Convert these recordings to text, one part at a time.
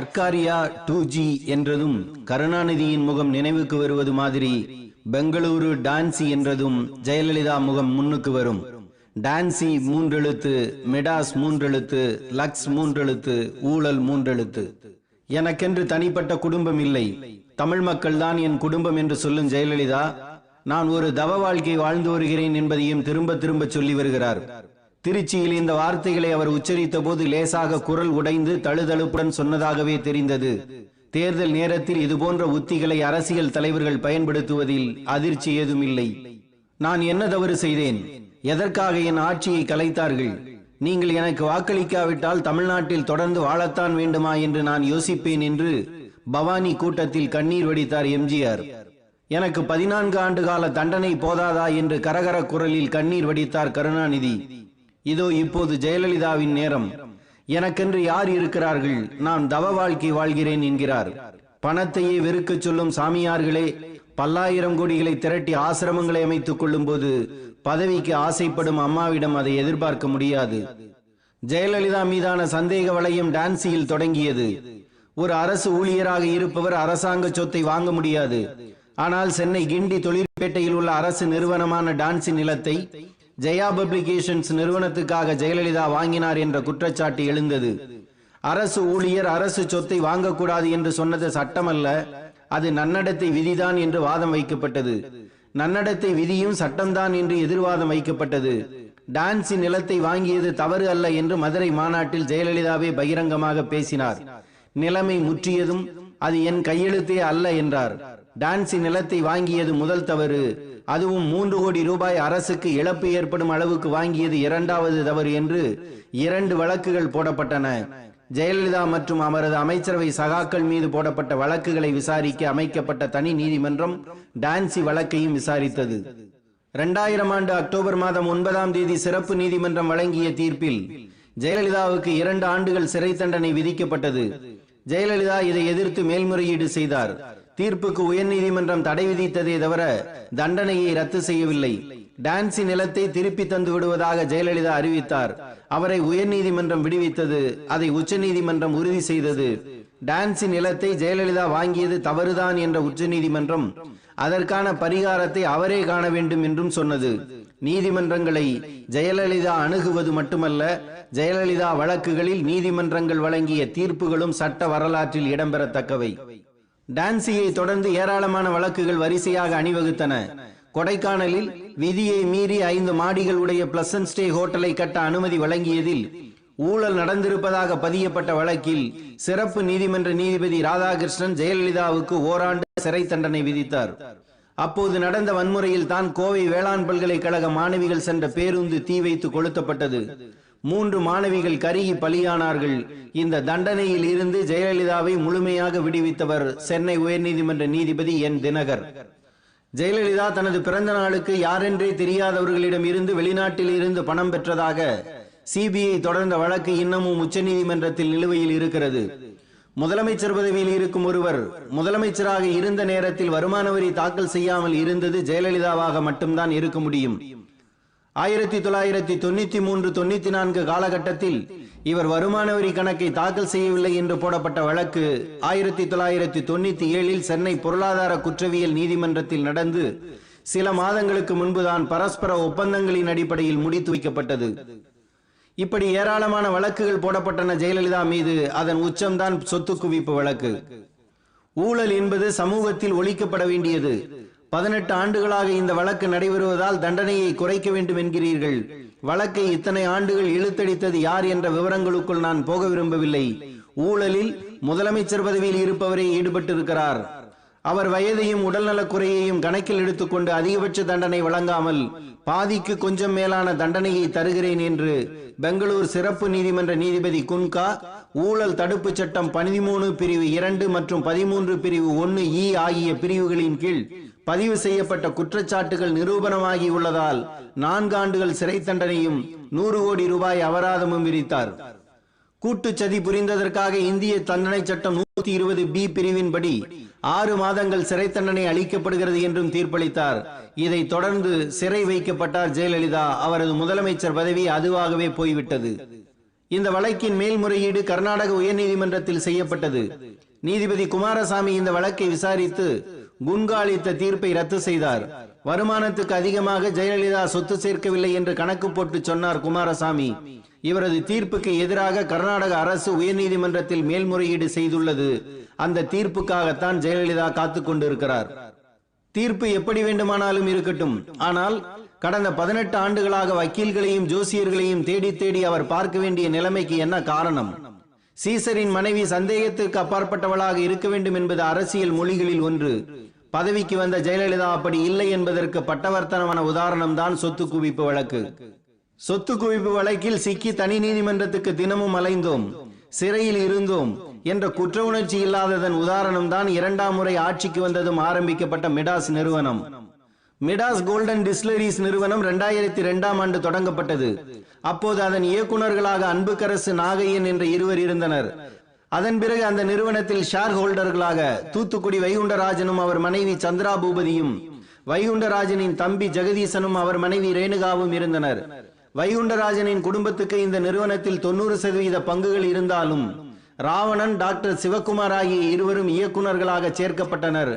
Sarkaria two G என்றதும் கருணாநிதியின் முகம் நினைவுக்கு வருவது மாதிரி பெங்களூரு டான்சி என்றதும் ஜெயலலிதா முகம் முன்னுக்கு வரும். டான்சி மூன்றெழுத்து மெடாஸ் மூன்றெழுத்து லக்ஸ் மூன்றெழுத்து ஊழல் மூன்றெழுத்து. எனக்கென்று தனிப்பட்ட குடும்பம் இல்லை. தமிழ் மக்கள்தான் என் குடும்பம் என்று சொல்லும் ஜெயலலிதா நான் ஒரு தவ வாழ்க்கை வாழ்ந்து வருகிறேன் என்பதையும் திரும்ப திரும்ப சொல்லி வருகிறார். திருச்சியில் இந்த வார்த்தைகளை அவர் உச்சரித்த போது லேசாக குரல் உடைந்து தழுதழுப்புடன் சொன்னதாகவே தெரிந்தது. தேர்தல் நேரத்தில் இதுபோன்ற உத்திகளை அரசியல் தலைவர்கள் பயன்படுத்துவதில் அதிர்ச்சி ஏதும் இல்லை நான் என்ன தவறு செய்தேன்? எதற்காக என் ஆட்சியை கலைத்தார்கள்? நீங்கள் எனக்கு வாக்களிக்காவிட்டால் தமிழ்நாட்டில் தொடர்ந்து வாழத்தான் வேண்டுமா என்று நான் யோசிப்பேன் என்று பவானி கூட்டத்தில் கண்ணீர் வடித்தார் எம்ஜிஆர். எனக்கு பதினான்கு ஆண்டு கால தண்டனை போதாதா என்று கரகர குரலில் கண்ணீர் வடித்தார் கருணாநிதி. இதோ இப்போது ஜெயலலிதாவின் நேரம். எனக்கென்று யார் இருக்கிறார்கள்? நான் தவ வாழ்க்கை வாழ்கிறேன் என்கிறார். பணத்தையே வெறுக்க சொல்லும் சாமியார்களே பல்லாயிரம் கோடிகளை திரட்டி ஆசிரமங்களை அமைத்துக் கொள்ளும் போது பதவிக்கு ஆசைப்படும் அம்மாவிடம் அதை எதிர்பார்க்க முடியாது. ஜெயலலிதா மீதான சந்தேக வளையம் டான்சியில் தொடங்கியது. ஒரு அரசு ஊழியராக இருப்பவர் அரசாங்க சொத்தை வாங்க முடியாது. ஆனால் சென்னை கிண்டி தொழிற்பேட்டையில் உள்ள அரசு நிறுவனமான டான்சி நிலத்தை ஜெயா பப்ளிகேஷன்ஸ் நிறுவனத்துக்காக ஜெயலலிதா வாங்கினார் என்ற குற்றச்சாட்டு எழுந்தது. அரசு ஊழியர் அரசு சொத்தை வாங்கக்கூடாது என்று சொன்னது சட்டமல்ல. அது நன்னடத்தை விதிதான் என்று வாதம் வைக்கப்பட்டது. நன்னடத்தை விதியும் சட்டம்தான் என்று எதிர்வாதம் வைக்கப்பட்டது. டான்சி நிலத்தை வாங்கியது தவறு அல்ல என்று மதுரை மாநாட்டில் ஜெயலலிதாவே பகிரங்கமாக பேசினார். நிலைமை முற்றியதும் அது என் கையெழுத்தே அல்ல என்றார். டான்சி நிலத்தை வாங்கியது முதல் தவறு. அதுவும் மூன்று கோடி ரூபாய் அரசுக்கு இழப்பு ஏற்படும் அளவுக்கு வாங்கியது இரண்டாவது தவறு என்று இரண்டு வழக்குகள் போடப்பட்டன. ஜெயலலிதா மற்றும் அவரது அமைச்சரவை சகாக்கள் மீது போடப்பட்ட வழக்குகளை விசாரிக்க அமைக்கப்பட்ட தனி நீதிமன்றம் டான்சி வழக்கையும் விசாரித்தது. இரண்டாயிரம் ஆண்டு அக்டோபர் மாதம் ஒன்பதாம் தேதி சிறப்பு நீதிமன்றம் வழங்கிய தீர்ப்பில் ஜெயலலிதாவுக்கு இரண்டு ஆண்டுகள் சிறை தண்டனை விதிக்கப்பட்டது. ஜெயலலிதா இதை எதிர்த்து மேல்முறையீடு செய்தார். தீர்ப்புக்கு உயர்நீதிமன்றம் தடை விதித்ததே தவிர தண்டனையை ரத்து செய்யவில்லை. டான்சி நிலத்தை திருப்பி தந்து விடுவதாக ஜெயலலிதா அறிவித்தார். அவரை உயர்நீதிமன்றம் விடுவித்தது அதை உச்சநீதிமன்றம் உறுதி செய்தது. டான்சி நிலத்தை ஜெயலலிதா வாங்கியது தவறுதான் என்ற உச்சநீதிமன்றம் அதற்கான பரிகாரத்தை அவரே காண வேண்டும் என்றும் சொன்னது. நீதிமன்றங்களை ஜெயலலிதா அணுகுவது மட்டுமல்ல ஜெயலலிதா வழக்குகளில் நீதிமன்றங்கள் வழங்கிய தீர்ப்புகளும் சட்ட வரலாற்றில் இடம்பெறத்தக்கவை. டான்சியை தொடர்ந்து ஏராளமான வழக்குகள் வரிசையாக அணிவகுத்தன. கொடைக்கானலில் விதியை மீறி ஐந்து மாடிகள் உடைய பிளசன்ட் ஸ்டே ஹோட்டலை கட்ட அனுமதி வழங்கியதில் ஊழல் நடந்திருப்பதாக பதியப்பட்ட வழக்கில் சிறப்பு நீதிமன்ற நீதிபதி ராதாகிருஷ்ணன் ஜெயலலிதாவுக்கு ஓராண்டு சிறை தண்டனை விதித்தார். அப்போது நடந்த வன்முறையில் தான் கோவை வேளாண் பல்கலைக்கழக மாணவிகள் சென்ற பேருந்து தீ வைத்து கொளுத்தப்பட்டது. மூன்று மாணவிகள் கருகி பலியானார்கள். இந்த தண்டனையில் இருந்து ஜெயலலிதாவை முழுமையாக விடுவித்தவர் சென்னை உயர்நீதிமன்ற நீதிபதி என். தினகர். ஜெயலலிதா தனது பிறந்த நாளுக்கு யாரென்றே தெரியாதவர்களிடம் இருந்து வெளிநாட்டில் இருந்து பணம் பெற்றதாக சிபிஐ தொடர்ந்த வழக்கு இன்னமும் உச்சநீதிமன்றத்தில் நிலுவையில் இருக்கிறது. முதலமைச்சர் பதவியில் இருக்கும் ஒருவர் முதலமைச்சராக இருந்த நேரத்தில் வருமான வரி தாக்கல் செய்யாமல் இருந்தது ஜெயலலிதாவாக மட்டும்தான் இருக்க முடியும். ஆயிரத்தி தொள்ளாயிரத்தி தொண்ணூத்தி மூன்று தொண்ணூத்தி நான்கு காலகட்டத்தில் இவர் வருமான வரி கணக்கை தாக்கல் செய்யவில்லை என்று போடப்பட்ட வழக்கு ஆயிரத்தி தொள்ளாயிரத்தி தொண்ணூத்தி ஏழில் சென்னை பொருளாதார குற்றவியல் நீதிமன்றத்தில் நடந்து சில மாதங்களுக்கு முன்புதான் பரஸ்பர ஒப்பந்தங்களின் அடிப்படையில் முடித்து வைக்கப்பட்டது. இப்படி ஏராளமான வழக்குகள் போடப்பட்டன ஜெயலலிதா மீது அதன் உச்சம்தான் சொத்து குவிப்பு வழக்கு. ஊழல் என்பது சமூகத்தில் ஒழிக்கப்பட வேண்டியது. பதினெட்டு ஆண்டுகளாக இந்த வழக்கு நடைபெறுவதால் தண்டனையை குறைக்க வேண்டும் என்கிறீர்கள். வழக்கை இத்தனை ஆண்டுகள் இழுத்தடித்தது யார் என்ற விவரங்களுக்குள் நான் போக விரும்பவில்லை. ஊழலில் முதலமைச்சர் பதவியில் இருப்பவரே ஈடுபட்டிருக்கிறார். அவர் வயதையும் உடல்நலக் குறையையும் கணக்கில் எடுத்துக்கொண்டு அதிகபட்ச தண்டனை வழங்காமல் பாதிக்கு கொஞ்சம் மேலான தண்டனையை தருகிறேன் என்று பெங்களூர் சிறப்பு நீதிமன்ற நீதிபதி குன்கா ஊழல் தடுப்பு சட்டம் பதிமூணு பிரிவு இரண்டு மற்றும் பதிமூன்று பிரிவு ஒன்னு இ ஆகிய பிரிவுகளின் கீழ் பதிவு செய்யப்பட்ட குற்றச்சாட்டுகள் நிரூபணமாகி உள்ளதால் நான்கு ஆண்டுகள் சிறை தண்டனையும் நூறு கோடி ரூபாய் அபராதமும் விதித்தார். கூட்டுச்சதி புரிந்ததற்காக இந்திய தண்டனை சட்டம் நூத்தி இருபது பி பிரிவின்படி ஆறு மாதங்கள் சிறை தண்டனை அளிக்கப்படுகிறது என்றும் தீர்ப்பளித்தார். இதை தொடர்ந்து சிறை வைக்கப்பட்டார் ஜெயலலிதா. அவரது முதலமைச்சர் பதவி அதுவாகவே போய்விட்டது. இந்த வழக்கின் மேல்முறையீடு கர்நாடக உயர்நீதிமன்றத்தில் செய்யப்பட்டது. நீதிபதி குமாரசாமி இந்த வழக்கை விசாரித்து குன்கா அளித்த தீர்ப்பை ரத்து செய்தார். வருமானத்துக்கு அதிகமாக ஜெயலலிதா சொத்து சேர்க்கவில்லை என்று கணக்கு போட்டு சொன்னார் குமாரசாமி. இவரது தீர்ப்புக்கு எதிராக கர்நாடக அரசு உயர்நீதிமன்றத்தில் மேல்முறையீடு செய்துள்ளது. அந்த தீர்ப்புக்காகத்தான் ஜெயலலிதா காத்து கொண்டிருக்கிறார். தீர்ப்பு எப்படி வேண்டுமானாலும் இருக்கட்டும். ஆனால் கடந்த பதினெட்டு ஆண்டுகளாக வக்கீல்களையும் ஜோசியர்களையும் தேடி தேடி அவர் பார்க்க வேண்டிய நிலைமைக்கு என்ன காரணம்? சீசரின் மனைவி சந்தேகத்திற்கு அப்பாற்பட்டவளாக இருக்க வேண்டும் என்பது அரசியல் மொழிகளில் ஒன்று. பதவிக்கு வந்த ஜெயலலிதா அப்படி இல்லை என்பதற்கு பட்டவர்த்தனமான உதாரணம் தான் சொத்து குவிப்பு வழக்கு. சொத்து குவிப்பு வழக்கில் சிக்கி தனி நீதிமன்றத்துக்கு தினமும் அலைந்தோம். சிறையில் இருந்தோம் என்ற குற்ற உணர்ச்சி இல்லாததன் உதாரணம் தான் இரண்டாம் முறை ஆட்சிக்கு வந்ததும் ஆரம்பிக்கப்பட்ட மிடாஸ் நிறுவனம். மிடாஸ் கோல்டன் டிஸ்லரிஸ் நிறுவனம் இரண்டாயிரத்தி இரண்டாம் ஆண்டு தொடங்கப்பட்டது. அப்போது அதன் இயக்குனர்களாக அன்புக்கரசு நாகையன் என்ற இருவர் இருந்தனர். அதன் பிறகு அந்த நிறுவனத்தில் ஷேர் ஹோல்டர்களாக தூத்துக்குடி வைகுண்டராஜனும் அவர் மனைவி சந்திரா பூபதியும் வைகுண்டராஜனின் தம்பி ஜெகதீசனும் அவர் மனைவி ரேணுகாவும் இருந்தனர். வைகுண்டராஜனின் குடும்பத்துக்கு இந்த நிறுவனத்தில் தொண்ணூறு சதவீத பங்குகள் இருந்தாலும் ராவணன் டாக்டர் சிவகுமார் ஆகிய இருவரும் இயக்குனர்களாக சேர்க்கப்பட்டனர்.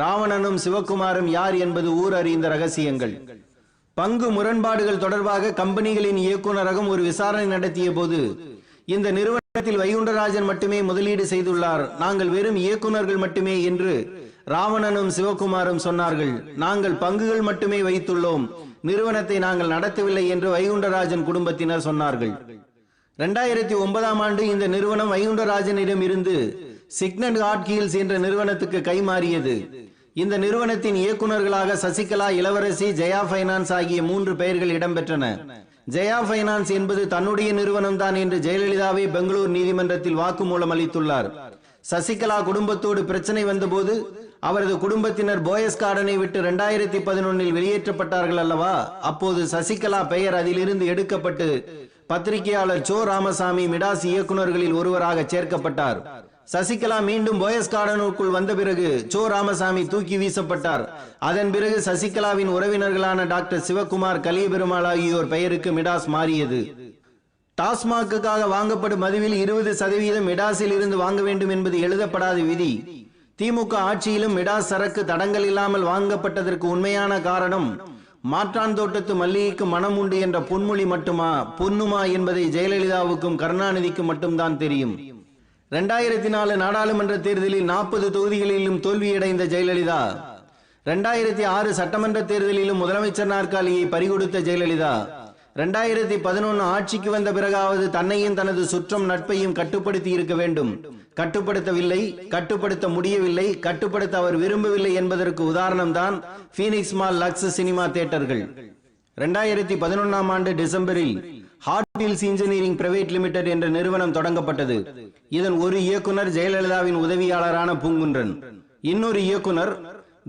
ராவணனும் சிவகுமாரும் யார் என்பது ஊர் அறிந்த ரகசியங்கள். பங்கு முரண்பாடுகள் தொடர்பாக கம்பெனிகளின் இயக்குநரகம் ஒரு விசாரணை நடத்திய போது இந்த நிறுவனத்தில் வைகுண்டராஜன் மட்டுமே முதலீடு செய்துள்ளார். நாங்கள் வெறும் இயக்குனர்கள் மட்டுமே என்று ராவணனும் சிவகுமாரும் சொன்னார்கள். நாங்கள் பங்குகள் மட்டுமே வைத்துள்ளோம். நிறுவனத்தை நாங்கள் நடத்தவில்லை என்று வைகுண்டராஜன் குடும்பத்தினர் சொன்னார்கள். ரெண்டாயிரத்தி ஒன்பதாம் ஆண்டு இந்த நிறுவனம் வைகுண்டராஜனிடம் இருந்து சிக்னட் ஹாட்கீல்ஸ் என்ற நிறுவனத்துக்கு கைமாறியது. இந்த நிறுவனத்தின் இயக்குனர்களாக சசிகலா இளவரசி ஜெயா பைனான்ஸ் ஆகிய மூன்று பெயர்கள் இடம்பெற்றன. ஜெயா பைனான்ஸ் என்பது தன்னுடைய நிறுவனம் தான் என்று ஜெயலலிதாவே பெங்களூர் நீதிமன்றத்தில் வாக்குமூலம் அளித்துள்ளார். சசிகலா குடும்பத்தோடு பிரச்சனை வந்தபோது அவரது குடும்பத்தினர் போயஸ் கார்டனை விட்டு இரண்டாயிரத்தி பதினொன்னில் வெளியேற்றப்பட்டார்கள் அல்லவா? அப்போது சசிகலா பெயர் அதிலிருந்து எடுக்கப்பட்டு பத்திரிகையாளர் சோ ராமசாமி மிடாஸ் இயக்குநர்களில் ஒருவராக சேர்க்கப்பட்டார். சசிகலா மீண்டும் போயஸ் கார்டனுக்குள் வந்த பிறகு சோ ராமசாமி தூக்கி வீசப்பட்டார். அதன் பிறகு சசிகலாவின் உறவினர்களான டாக்டர் சிவகுமார் கலியபெருமாள் ஆகியோர் பெயருக்கு மிடாஸ் மாறியது. டாஸ்மாக்குக்காக வாங்கப்படும் மதுவில் இருபது சதவீதம் மிடாஸில் இருந்து வாங்க வேண்டும் என்பது எழுதப்படாத விதி. திமுக ஆட்சியிலும் மிடாஸ் சரக்கு தடங்கள் இல்லாமல் வாங்கப்பட்டதற்கு உண்மையான காரணம் மாற்றான் தோட்டத்து மல்லிகைக்கு மனம் உண்டு என்ற பொன்மொழி மட்டுமா? பொன்னுமா என்பதை ஜெயலலிதாவுக்கும் கருணாநிதிக்கும் மட்டும்தான் தெரியும். இரண்டாயிரத்தி நாலு நாடாளுமன்ற தேர்தலில் நாற்பது தொகுதிகளிலும் தோல்வியடைந்த ஜெயலலிதா. இரண்டாயிரத்தி ஆறு சட்டமன்ற தேர்தலிலும் முதலமைச்சர் நாற்காலியை பறிகொடுத்த ஜெயலலிதா. இரண்டாயிரத்தி பதினொன்னு ஆட்சிக்கு வந்த பிறகாவது தன்னையும் தனது சுற்றம் நட்பையும் கட்டுப்படுத்தி இருக்க வேண்டும். கட்டுப்படுத்தவில்லை கட்டுப்படுத்த முடியவில்லை கட்டுப்படுத்த அவர் விரும்பவில்லை என்பதற்கு உதாரணம் தான் பீனிக்ஸ் மால் லக்ஸ் சினிமா தியேட்டர்கள் இரண்டாயிரத்தி பதினொன்னாம் ஆண்டு டிசம்பரில் ஹாட் இன்ஜினியரிங் பிரைவேட் லிமிடெட் என்ற நிறுவனம் தொடங்கப்பட்டது. இதன் ஒரு இயக்குனர் ஜெயலலிதாவின் உதவியாளரான பூங்குன்றன். இன்னொரு இயக்குனர்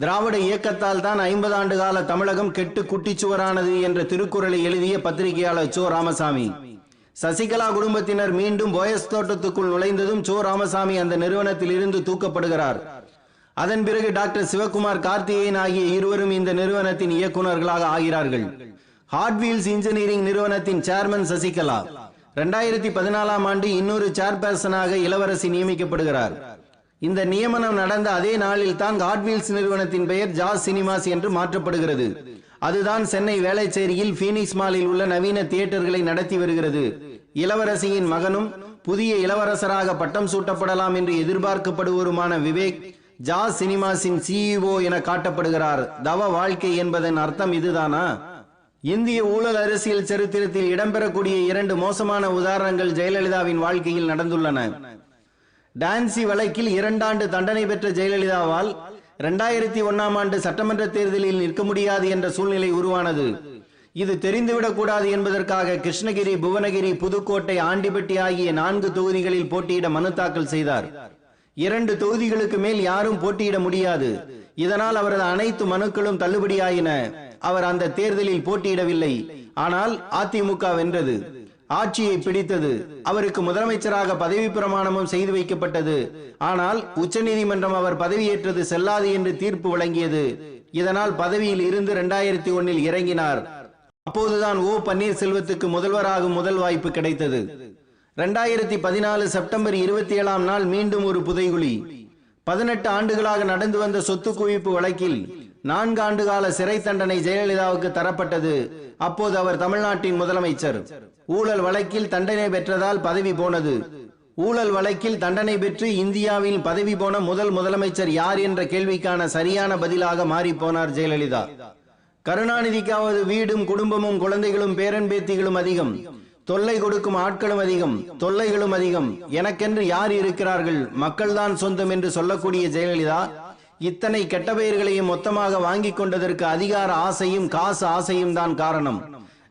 திராவிட இயக்கத்தால் தான் ஐம்பது ஆண்டு கால தமிழகம் கெட்டு குட்டிச்சுவரானது என்ற திருக்குறளை எழுதிய பத்திரிகையாளர் சோ ராமசாமி. சசிகலா குடும்பத்தினர் மீண்டும் போயஸ் தோட்டத்துக்குள் நுழைந்ததும் சோ ராமசாமி அந்த நிறுவனத்தில் இருந்து தூக்கப்படுகிறார். அதன் பிறகு டாக்டர் சிவகுமார் கார்த்திகேயன் ஆகிய இருவரும் இந்த நிறுவனத்தின் இயக்குனர்களாக ஆகிறார்கள். ஹார்ட் வீல்ஸ் இன்ஜினியரிங் நிறுவனத்தின் சேர்மன் சசிகலா. இரண்டாயிரத்தி பதினாலாம் ஆண்டு இன்னொரு சேர்பர்சனாக இளவரசி நியமிக்கப்படுகிறார். இந்த நியமனம் நடந்த அதே நாளில் தான் ஹாட்வீல்ஸ் நிறுவனத்தின் பெயர் ஜாஸ் சினிமாஸ் என்று மாற்றப்படுகிறது. அதுதான் சென்னை வேளச்சேரியில் பீனிக்ஸ் மாலில் உள்ள நவீன தியேட்டர்களை நடத்தி வருகிறது. இளவரசியின் மகனும் புதிய இளவரசராக பட்டம் சூட்டப்படலாம் என்று எதிர்பார்க்கப்படுவருமான விவேக் ஜாஸ் சினிமாஸின் சிஇஓ என காட்டப்படுகிறார். தவ வாழ்க்கை என்பதன் அர்த்தம் இதுதானா? இந்திய ஊழல் அரசியல் சரித்திரத்தில் இடம்பெறக்கூடிய இரண்டு மோசமான உதாரணங்கள் ஜெயலலிதாவின் வாழ்க்கையில் நடந்துள்ளன. டான்சி வழக்கில் இரண்டாண்டு தண்டனை பெற்ற ஜெயலலிதாவால் இரண்டாயிரத்தி ஒன்னாம் ஆண்டு சட்டமன்ற தேர்தலில் நிற்க முடியாது என்ற சூழ்நிலை உருவானது. இது தெரிந்துவிடக் கூடாது என்பதற்காக கிருஷ்ணகிரி புவனகிரி புதுக்கோட்டை ஆண்டிபட்டி ஆகிய நான்கு தொகுதிகளில் போட்டியிட மனு தாக்கல் செய்தார். இரண்டு தொகுதிகளுக்கு மேல் யாரும் போட்டியிட முடியாது. இதனால் அவரது அனைத்து மனுக்களும் தள்ளுபடியாயின. அவர் அந்த தேர்தலில் போட்டியிடவில்லை. ஆனால் அதிமுக வென்றது. ஆட்சியை பிடித்தது. அவருக்கு முதலமைச்சராக பதவி பிரமாணமும் செய்து வைக்கப்பட்டது. ஆனால் உச்சநீதிமன்றம் அவர் பதவியேற்றது செல்லாது என்று தீர்ப்பு வழங்கியது. இதனால் பதவியில் இருந்து இரண்டாயிரத்தி ஒன்னில் இறங்கினார். அப்போதுதான் ஓ. பன்னீர்செல்வத்துக்கு முதல்வராகும் முதல் வாய்ப்பு கிடைத்தது. ரெண்டாயிரத்தி பதினாலு செப்டம்பர் இருபத்தி ஏழாம் நாள் மீண்டும் ஒரு புதைகுழி. பதினெட்டு ஆண்டுகளாக நடந்து வந்த சொத்து குவிப்பு வழக்கில் நான்காண்டு கால சிறை தண்டனை ஜெயலலிதாவுக்கு தரப்பட்டது. அப்போது அவர் தமிழ்நாட்டின் முதலமைச்சர். ஊழல் வழக்கில் தண்டனை பெற்றதால் பதவி போனது. ஊழல் வழக்கில் தண்டனை பெற்று இந்தியாவில் பதவி போன முதல் முதலமைச்சர் யார் என்ற கேள்விக்கான சரியான பதிலாக மாறி போனார் ஜெயலலிதா. கருணாநிதிக்காவது வீடும் குடும்பமும் குழந்தைகளும் பேரன் பேத்திகளும் அதிகம். தொல்லை கொடுக்கும் ஆட்களும் அதிகம் தொல்லைகளும் அதிகம். எனக்கென்று யார் இருக்கிறார்கள்? மக்கள்தான் சொந்தம் என்று சொல்லக்கூடிய ஜெயலலிதா இத்தனை கெட்ட பெயர்களையும் மொத்தமாக வாங்கி கொண்டதற்கு அதிகார ஆசையும் காசு ஆசையும் தான் காரணம்.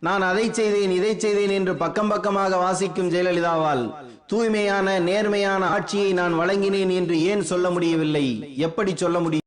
நான் அதை செய்தேன் இதை செய்தேன் என்று பக்கம் பக்கமாக வாசிக்கும் ஜெயலலிதாவால் தூய்மையான நேர்மையான ஆட்சியை நான் வழங்கினேன் என்று ஏன் சொல்ல முடியவில்லை? எப்படி சொல்ல முடியும்?